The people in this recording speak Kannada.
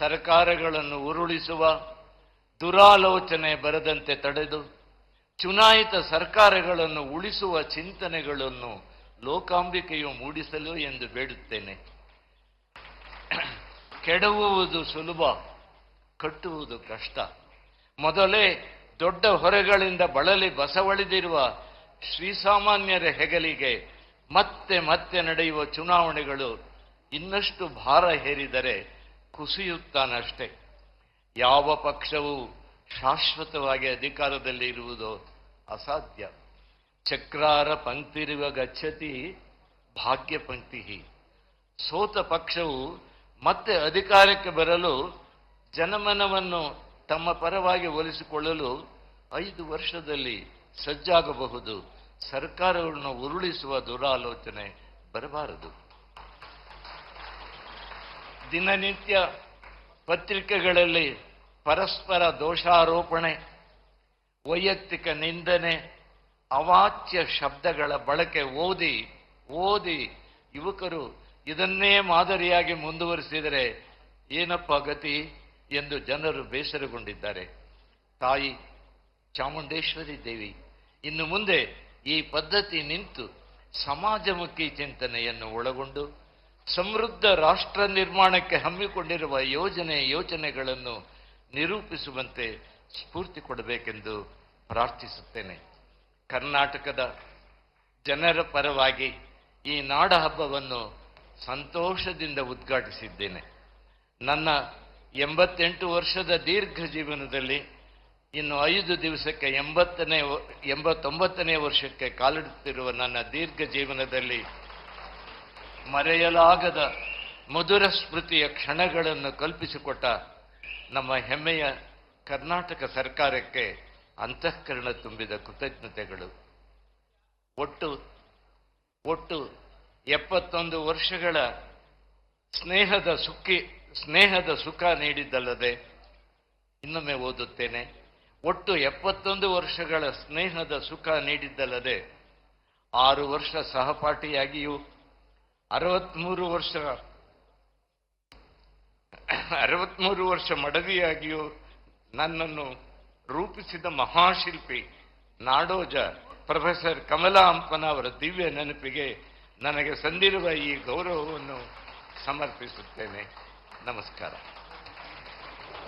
ಸರ್ಕಾರಗಳನ್ನು ಉರುಳಿಸುವ ದುರಾಲೋಚನೆ ಬರದಂತೆ ತಡೆದು ಚುನಾಯಿತ ಸರ್ಕಾರಗಳನ್ನು ಉಳಿಸುವ ಚಿಂತನೆಗಳನ್ನು ಲೋಕಾಂಬಿಕೆಯು ಮೂಡಿಸಲು ಎಂದು ಬೇಡುತ್ತೇನೆ. ಕೆಡವುವುದು ಸುಲಭ, ಕಟ್ಟುವುದು ಕಷ್ಟ. ಮೊದಲೇ ದೊಡ್ಡ ಹೊರೆಗಳಿಂದ ಬಳಲಿ ಬಸವಳಿದಿರುವ ಶ್ರೀಸಾಮಾನ್ಯರ ಹೆಗಲಿಗೆ ಮತ್ತೆ ಮತ್ತೆ ನಡೆಯುವ ಚುನಾವಣೆಗಳು ಇನ್ನಷ್ಟು ಭಾರ ಹೇರಿದರೆ ಕುಸಿಯುತ್ತಾನಷ್ಟೇ. ಯಾವ ಪಕ್ಷವು ಶಾಶ್ವತವಾಗಿ ಅಧಿಕಾರದಲ್ಲಿ ಇರುವುದೋ ಅಸಾಧ್ಯ. ಚಕ್ರಾರ ಪಂಕ್ತಿರುವ ಗಚ್ಚತಿ ಭಾಗ್ಯ ಪಂಕ್ತಿ ಸೋತ ಪಕ್ಷವು ಮತ್ತೆ ಅಧಿಕಾರಕ್ಕೆ ಬರಲು ಜನಮನವನ್ನು ತಮ್ಮ ಪರವಾಗಿ ಒಲಿಸಿಕೊಳ್ಳಲು ಐದು ವರ್ಷದಲ್ಲಿ ಸಜ್ಜಾಗಬಹುದು. ಸರ್ಕಾರವನ್ನು ಉರುಳಿಸುವ ದುರಾಲೋಚನೆ ಬರಬಾರದು. ದಿನನಿತ್ಯ ಪತ್ರಿಕೆಗಳಲ್ಲಿ ಪರಸ್ಪರ ದೋಷಾರೋಪಣೆ, ವೈಯಕ್ತಿಕ ನಿಂದನೆ, ಅವಾಚ್ಯ ಶಬ್ದಗಳ ಬಳಕೆ ಓದಿ ಓದಿ ಯುವಕರು ಇದನ್ನೇ ಮಾದರಿಯಾಗಿ ಮುಂದುವರಿಸಿದರೆ ಏನಪ್ಪ ಗತಿ ಎಂದು ಜನರು ಬೇಸರಗೊಂಡಿದ್ದಾರೆ. ತಾಯಿ ಚಾಮುಂಡೇಶ್ವರಿ ದೇವಿ, ಇನ್ನು ಮುಂದೆ ಈ ಪದ್ಧತಿ ನಿಂತು ಸಮಾಜಮುಖಿ ಚಿಂತನೆಯನ್ನು ಒಳಗೊಂಡು ಸಮೃದ್ಧ ರಾಷ್ಟ್ರ ನಿರ್ಮಾಣಕ್ಕೆ ಹಮ್ಮಿಕೊಂಡಿರುವ ಯೋಜನೆ ಯೋಚನೆಗಳನ್ನು ನಿರೂಪಿಸುವಂತೆ ಸ್ಫೂರ್ತಿ ಕೊಡಬೇಕೆಂದು ಪ್ರಾರ್ಥಿಸುತ್ತೇನೆ. ಕರ್ನಾಟಕದ ಜನರ ಪರವಾಗಿ ಈ ನಾಡ ಹಬ್ಬವನ್ನು ಸಂತೋಷದಿಂದ ಉದ್ಘಾಟಿಸಿದ್ದೇನೆ. ನನ್ನ ಎಂಬತ್ತೆಂಟು ವರ್ಷದ ದೀರ್ಘ ಜೀವನದಲ್ಲಿ ಇನ್ನು ಐದು ದಿವಸಕ್ಕೆ ಎಂಬತ್ತನೇ ಎಂಬತ್ತೊಂಬತ್ತನೇ ವರ್ಷಕ್ಕೆ ಕಾಲಿಡುತ್ತಿರುವ ನನ್ನ ದೀರ್ಘ ಜೀವನದಲ್ಲಿ ಮರೆಯಲಾಗದ ಮಧುರ ಸ್ಮೃತಿಯ ಕ್ಷಣಗಳನ್ನು ಕಲ್ಪಿಸಿಕೊಟ್ಟ ನಮ್ಮ ಹೆಮ್ಮೆಯ ಕರ್ನಾಟಕ ಸರ್ಕಾರಕ್ಕೆ ಅಂತಃಕರಣ ತುಂಬಿದ ಕೃತಜ್ಞತೆಗಳು. ಒಟ್ಟು ಒಟ್ಟು ಎಪ್ಪತ್ತೊಂದು ವರ್ಷಗಳ ಸ್ನೇಹದ ಸುಖಿ, ಸ್ನೇಹದ ಸುಖ ನೀಡಿದ್ದಲ್ಲದೆ ಇನ್ನೊಮ್ಮೆ ಓದುತ್ತೇನೆ. ಒಟ್ಟು ಎಪ್ಪತ್ತೊಂದು ವರ್ಷಗಳ ಸ್ನೇಹದ ಸುಖ ನೀಡಿದ್ದಲ್ಲದೆ ಆರು ವರ್ಷ ಸಹಪಾಠಿಯಾಗಿಯೂ ಅರವತ್ಮೂರು ವರ್ಷ. ಅರವತ್ಮೂರು ವರ್ಷ ಮಡವಿಯಾಗಿಯೂ ನನ್ನನ್ನು ರೂಪಿಸಿದ ಮಹಾಶಿಲ್ಪಿ ನಾಡೋಜ ಪ್ರೊಫೆಸರ್ ಕಮಲಾ ಅಂಪನ ಅವರ ದಿವ್ಯ ನೆನಪಿಗೆ ನನಗೆ ಸಂದಿರುವ ಈ ಗೌರವವನ್ನು ಸಮರ್ಪಿಸುತ್ತೇನೆ. ನಮಸ್ಕಾರ.